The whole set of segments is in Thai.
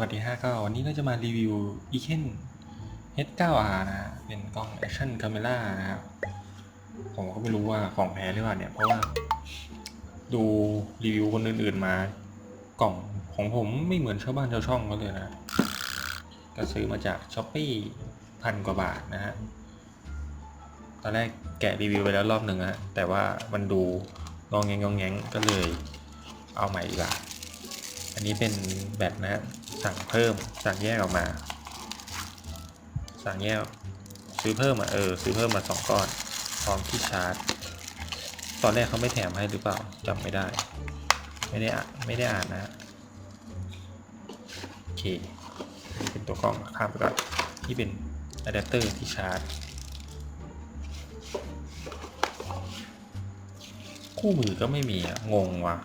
วัสดีฮะก็วันนี้ก็จะมารีวิว e k e n H9R นะฮะเป็นกล้อง Action Camera นะครับ ผมก็ไม่รู้ว่าของแท้หรือเปล่าเนี่ย เพราะว่าดูรีวิวคนอื่นๆมา กล่องของผมไม่เหมือนชาวบ้านชาวช่องเขาเลยนะ ก็ซื้อมาจาก s h อ p e e พันกว่าบาทนะฮะ ตอนแรกแกะรีวิวไปแล้วรอบหนึ่งฮะ แต่ว่ามันดูงองแงงงองแงงก็เลยเอาใหม่ดีกว่าอันนี้เป็นแบตนะฮะ สั่งเพิ่ม สั่งแยกออกมา สั่งแยก ซื้อเพิ่มอะเออ ซื้อเพิ่มมาสองก้อน พร้อมที่ชาร์จ ตอนแรกเขาไม่แถมให้หรือเปล่าจำไม่ได้ ไม่ได้อ่านไม่ได้อ่านนะโอเคเป็นตัวกล้องข้ามไปก่อนที่เป็นอะแดปเตอร์ที่ชาร์จ คู่มือก็ไม่มีอะงงว่ะ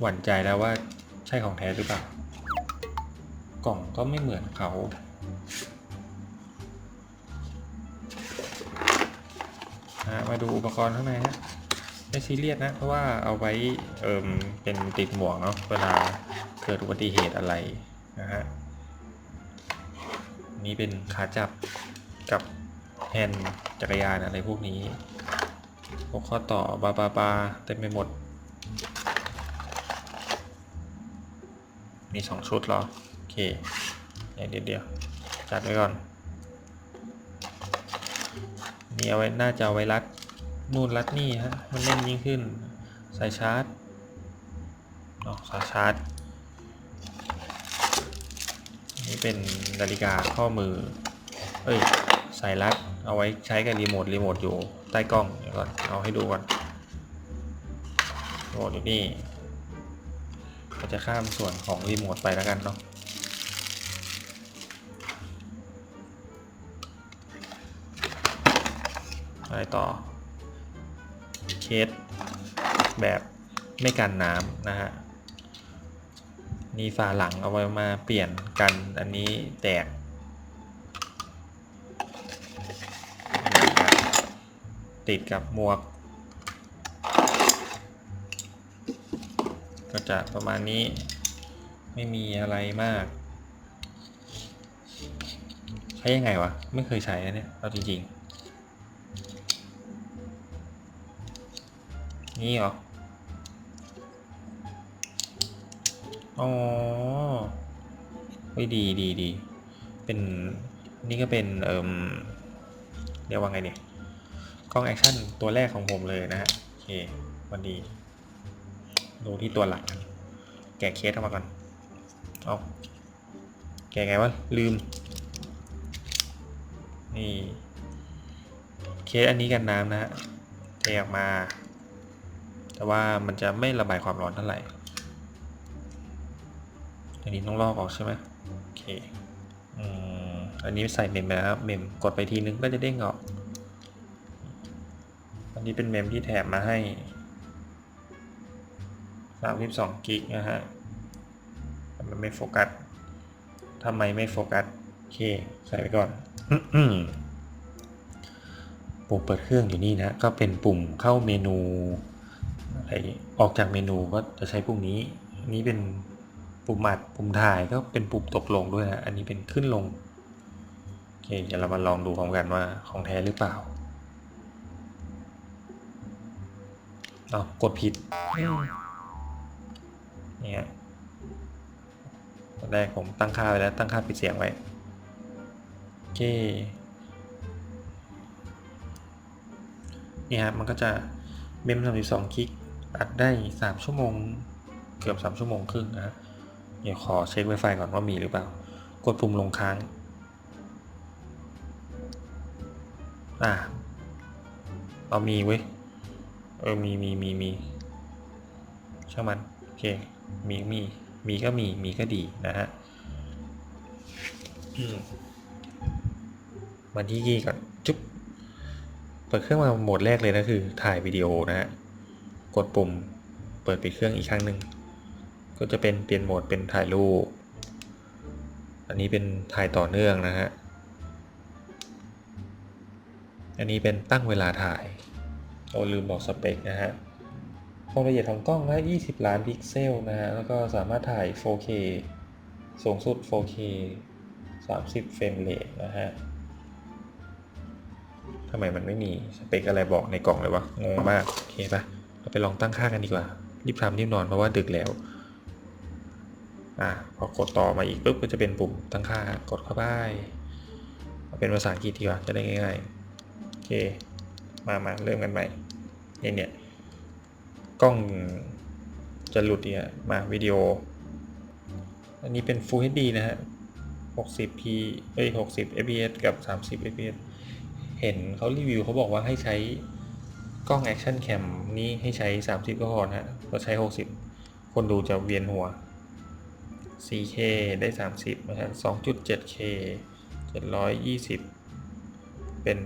หวั่นใจแล้วว่าใช่ของแท้หรือเปล่า กล่องก็ไม่เหมือนเขาอะมาดูอุปกรณ์ข้างในนะไม่ซีเรียสนะ เพราะว่าเอาไว้เอิมเป็นติดหมวกเนาะเวลาเกิดอุบัติเหตุอะไรนะฮะนี่เป็นขาจับกับแฮนด์จักรยานอะไรพวกนี้พวกข้อต่อบาบาบาเต็มไปหมด มีสองชุดเหรอ อเคเดี๋ยวเดี๋ยวจัดไว้ก่อนนี่เอาไว้น่าจะเอาไว้รัดนู่นรัดนี่ฮะมันแน่นยิ่งขึ้นสายชาร์จอ๋อสายชาร์จนี่เป็นนาฬิกาข้อมือ เอ้ยสายรัดเอาไว้ใช้กับรีโมทรีโมทอยู่ใต้กล้องเดี๋ยวก่อนเอาให้ดูก่อนรีโมทอยู่นี่ก็จะข้ามส่วนของรีโมทไปแล้วกันเนาะ อะไรต่อ เคสแบบไม่กันน้ำนะฮะนี่ฝาหลังเอาไว้มาเปลี่ยนกันอันนี้แตก ติดกับหมวก ก็จะประมาณนี้ไม่มีอะไรมาก ใช้ยังไงวะ ไม่เคยใช้นะเนี่ย เอาจริง ๆ นี่เหรอ อ๋อเฮ้ยดีดีดี เป็นนี่ก็เป็นเอ่มเรียกว่าไงเนี่ยกล้องแอคชั่นตัวแรกของผมเลยนะฮะโอเควันดี ดูที่ตัวหลักกันแกะเคสออกมาก่อน เอาแกะไงวะ ลืม นี่ เคสอันนี้กันน้ำนะฮะเทออกมา แต่ว่ามันจะไม่ระบายความร้อนเท่าไหร่อันนี้ต้องลอกออกใช่ไหมโอเคอันนี้ใส่เมมแล้วครับเมมกดไปทีนึงก็จะเด้งออก อันนี้เป็นเมมที่แถมมาให้32กิกนะฮะมันไม่โฟกัสทำไมไม่โฟกัส โอเค ใส่ไปก่อน ปุ่มเปิดเครื่องอยู่นี่นะ ก็เป็นปุ่มเข้าเมนู ไรออกจากเมนูก็จะใช้ปุ่มนี้ นี้เป็นปุ่มอัดปุ่มถ่ายก็เป็นปุ่มตกลงด้วยนะอันนี้เป็นขึ้นลงโอเคเดี๋ยวเรามาลองดูพร้อมกันว่าของแท้หรือเปล่าเอากดผิดเนี่ยตอนแรกผมตั้งค่าไว้แล้วตั้งค่าปิดเสียงไว้โอเคนี่ฮะมันก็จะเมมสามสิบสองกิก อัดได้สามชั่วโมง เกือบสามชั่วโมงครึ่งนะเดี๋ยวขอเช็คไวไฟก่อนว่ามีหรือเปล่า กดปุ่มลงค้าง อ่าเรามีเว้ย เออ มีมีมีมีช่างมัน โอเค มีมี มีก็มี มีก็ดีนะฮะอืมมาที่กี้ก่อน จุ๊บ เปิดเครื่องมาโหมดแรกเลยนะคือ ถ่ายวิดีโอนะฮะ กดปุ่มเปิดปิดเครื่องอีกครั้งหนึ่งก็จะเป็นเปลี่ยนโหมดเป็นถ่ายรูป อันนี้เป็นถ่ายต่อเนื่องนะฮะ อันนี้เป็นตั้งเวลาถ่าย โอ้ลืมบอกสเปคนะฮะ ความละเอียดของกล้องนะ20 ล้านพิกเซลนะฮะ แล้วก็สามารถถ่าย 4K สูงสุด 4K 30 เฟรมเรทนะฮะทำไมมันไม่มีสเปคอะไรบอกในกล่องเลยวะ งงมาก โอเคปะ เราไปลองตั้งค่ากันดีกว่า รีบทำรีบนอนเพราะว่าดึกแล้ว อะพอกดต่อมาอีกปุ๊บก็จะเป็นปุ่มตั้งค่ากดเข้าไปเป็นภาษาอังกฤษดีกว่าจะได้ง่ายๆโอเคมามาเริ่มกันใหม่เนี่ยเนี่ยกล้องจะหลุดเนี่ยมาวิดีโอ อันนี้เป็น Full HD นะฮะ 60p เอ้ย 60 fps กับ 30 fps เห็นเขารีวิวเขาบอกว่าให้ใช้ กล้อง Action Cam นี้ให้ใช้ 30 ก็พอนะฮะเราใช้ 60 คนดูจะเวียนหัว 4K ได้ 30นะฮะ 2.7K 720 เป็น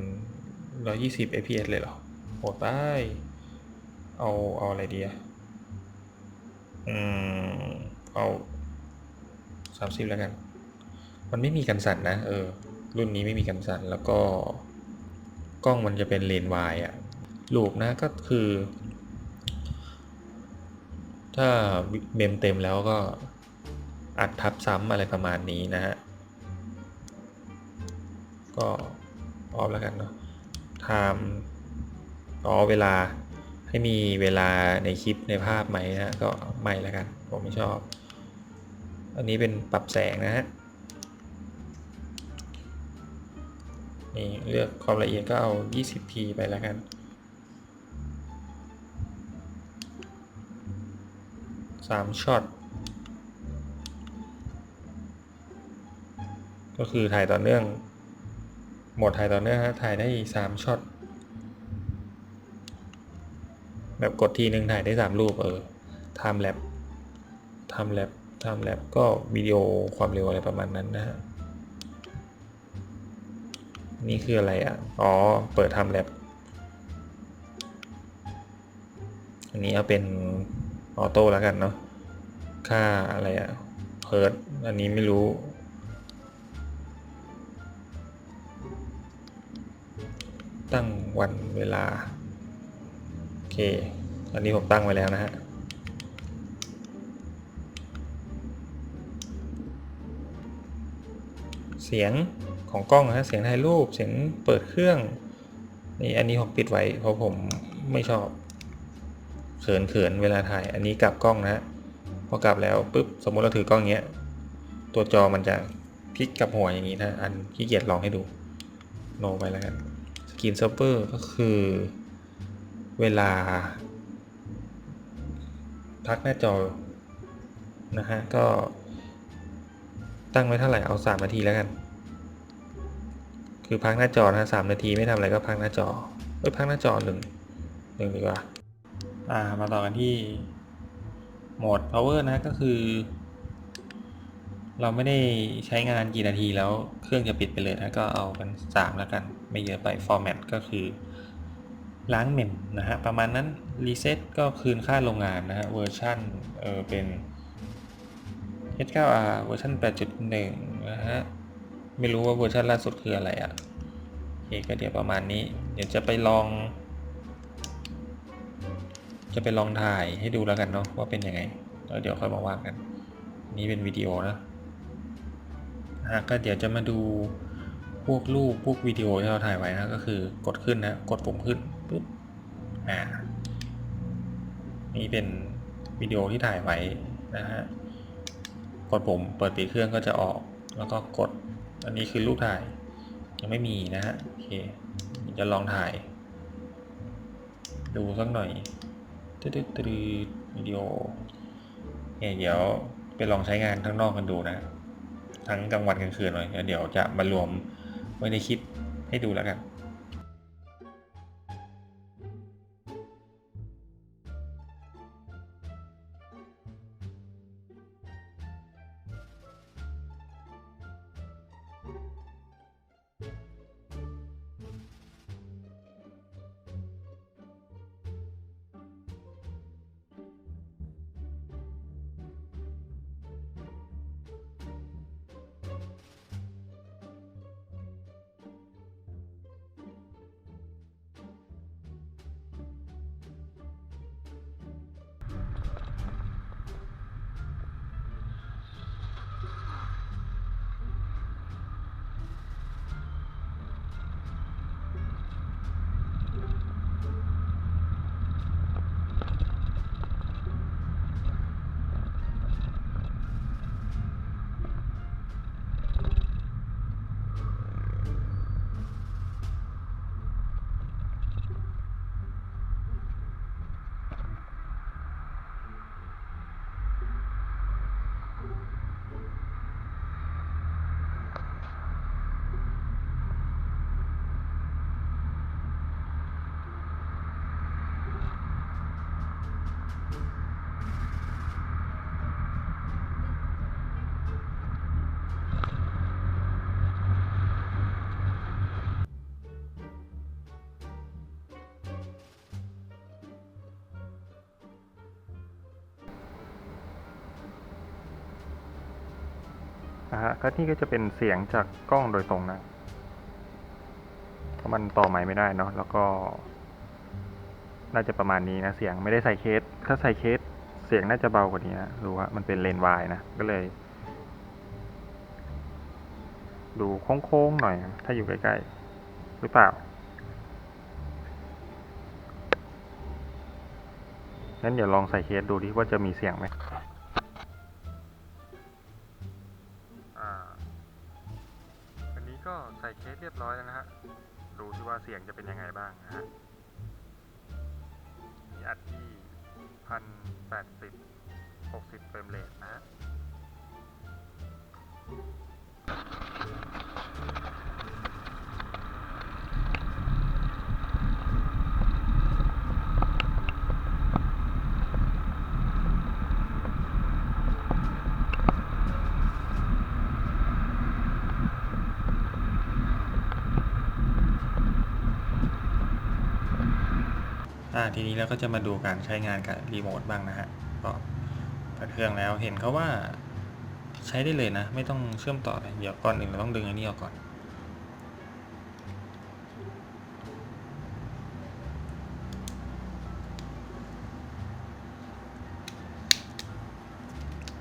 120 fps เลยเหรอโหดไปเอาเอาอะไรดีอะอืม เอา30แล้วกัน มันไม่มีกันสั่นนะ เออ รุ่นนี้ไม่มีกันสั่น แล้วก็ กล้องมันจะเป็นเลนวายอะ ลูปนะก็คือ ถ้าเมมเต็มแล้วก็อัดทับซ้ำอะไรประมาณนี้นะฮะ ก็ออฟแล้วกันเนาะ time อ๋อเวลาให้มีเวลาในคลิปในภาพไหมนะก็ไม่แล้วกัน ผมไม่ชอบ อันนี้เป็นปรับแสงนะฮะนี่เลือกความละเอียดก็เอา 20p ไปแล้วกัน สามช็อต ก็คือถ่ายต่อเนื่อง หมดถ่ายต่อเนื่องฮะถ่ายได้สามช็อต แบบกดทีหนึ่งถ่ายได้สามรูปเออ time lapse time lapse time lapse ก็วิดีโอความเร็วอะไรประมาณนั้นนะฮะนี่คืออะไรอะ อ๋อ เปิด time lapse อันนี้เอาเป็น ออโต้แล้วกันเนาะค่าอะไรอะเพิร์ดอันนี้ไม่รู้ ตั้งวันเวลา โอเค อันนี้ผมตั้งไว้แล้วนะฮะเสียงของกล้องนะฮะเสียงถ่ายรูป เสียงเปิดเครื่อง นี่อันนี้ผมปิดไว้เพราะผมไม่ชอบ เขินเขินเวลาถ่าย อันนี้กลับกล้องนะฮะพอกลับแล้วปุ๊บสมมติเราถือกล้องเงี้ย ตัวจอมันจะพลิกกลับหัวอย่างนี้นะ อันขี้เกียจลองให้ดูโนไปแล้วกันสกรีนเซิร์ฟเวอร์ก็คือเวลา พักหน้าจอนะฮะก็ ตั้งไว้เท่าไหร่เอา 3 นาทีแล้วกัน คือพักหน้าจอนะสามนาทีไม่ทำอะไรก็พักหน้าจอเอ้ยพักหน้าจอหนึ่งหนึ่งดีกว่า อ่ามาต่อกันที่โหมด power นะก็คือ เราไม่ได้ใช้งานกี่นาทีแล้วเครื่องจะปิดไปเลยนะก็เอาเป็นสามแล้วกัน ไม่เยอะไป format ก็คือ ล้างเมมนะฮะ ประมาณนั้น reset ก็คืนค่าโรงงานนะฮะเวอร์ชันเออเป็น H9R เวอร์ชัน8.1 นะฮะ ไม่รู้ว่าเวอร์ชันล่าสุดคืออะไรอะ่ะโอเคก็เดี๋ยวประมาณนี้ เดี๋ยวจะไปลอง จะไปลองถ่ายให้ดูแล้วกันเนาะว่าเป็นยังไง แล้วเดี๋ยวค่อยมาว่ากัน นี่เป็นวิดีโอนะฮะก็เดี๋ยวจะมาดูพวกรูปพวกวิดีโอที่เราถ่ายไว้นะก็คือกดขึ้นนะกดปุ่มขึ้นปุ๊บอ่านี่เป็นวิดีโอที่ถ่ายไว้นะฮะกดปุ่มเปิดปิดเครื่องก็จะออก แล้วก็กดอันนี้คือรูปถ่ายยังไม่มีนะฮะโอเคจะลองถ่าย ดูสักหน่อย ตึ๊ดตึ๊ดตึ๊ดวิดีโอเนี่ยเดี๋ยวไปลองใช้งานข้างนอกกันดูนะ ทั้งกลางวันกลางคืนเลยเดี๋ยวจะมารวมไว้ในคลิปให้ดูแล้วกัน นะฮะก็นี่ก็จะเป็นเสียงจากกล้องโดยตรงนะเพราะมันต่อไมค์ไม่ได้เนาะแล้วก็ น่าจะประมาณนี้นะเสียงไม่ได้ใส่เคส ถ้าใส่เคสเสียงน่าจะเบากว่านี้นะรู้ว่ามันเป็นเลนวายนะก็เลย ดูโค้งๆหน่อย ถ้าอยู่ใกล้ๆหรือเปล่างั้นเดี๋ยวลองใส่เคสดูดิว่าจะมีเสียงไหม บ้างนะฮะ มีอัดที่พันแปดสิบหกสิบเฟรมเรทนะฮะ ทีนี้เราก็จะมาดูการใช้งานกับรีโมทบ้างนะฮะก็เปิดเครื่องแล้วเห็นเขาว่าใช้ได้เลยนะ ไม่ต้องเชื่อมต่อเลยเดี๋ยวก่อนอื่นเราต้องดึงอันนี้ออกก่อน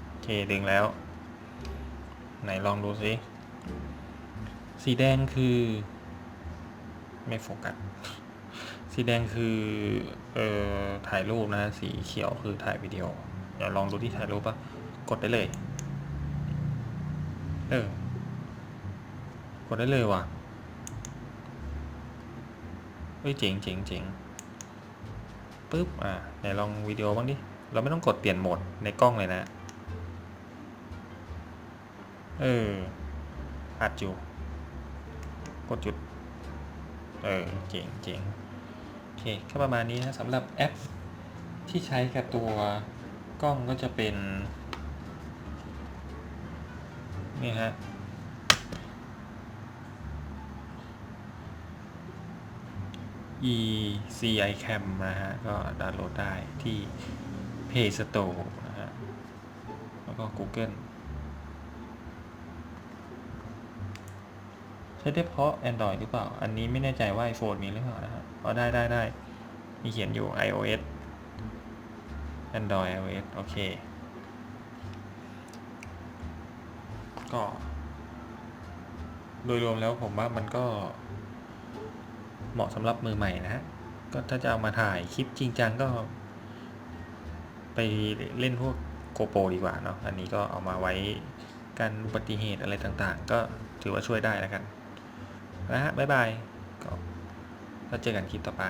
โอเค ดึงแล้ว ไหนลองดูสิ สีแดงคือ ไม่โฟกัส สีแดงคือเอ่อถ่ายรูปนะสีเขียวคือถ่ายวิดีโอเดี๋ยวลองดูที่ถ่ายรูปปะกดได้เลย เออกดได้เลยว่ะเฮ้ยเจ๋งเจ๋งเจ๋งปึ๊บอ่าไหนลองวิดีโอบ้างดิเราไม่ต้องกดเปลี่ยนโหมดในกล้องเลยนะ เอออัดอยู่ กดจุด เออ เจ๋งเจ๋ง เคก็ประมาณนี้นะสำหรับแอปที่ใช้กับตัวกล้องก็จะเป็น นี่ฮะ ECI Cam นะฮะ ก็ดาวน์โหลดได้ที่ Play Store นะฮะ แล้วก็ Google ใช้ได้เพราะ Android หรือเปล่า อันนี้ไม่แน่ใจว่า iPhone มีหรือเปล่านะฮะอ๋อได้ได้ได้มีเขียนอยู่ iOS Android iOS โอเค ก็ โดยรวมแล้วผมว่ามันก็ เหมาะสำหรับมือใหม่นะฮะ ก็ถ้าจะเอามาถ่ายคลิปจริงจังก็ ไปเล่นพวกโกโปรดีกว่าเนาะ อันนี้ก็เอามาไว้การอุบัติเหตุอะไรต่างๆ ก็ถือว่าช่วยได้แล้วกัน นะฮะบ๊ายบายก็เจอกันคลิปต่อไป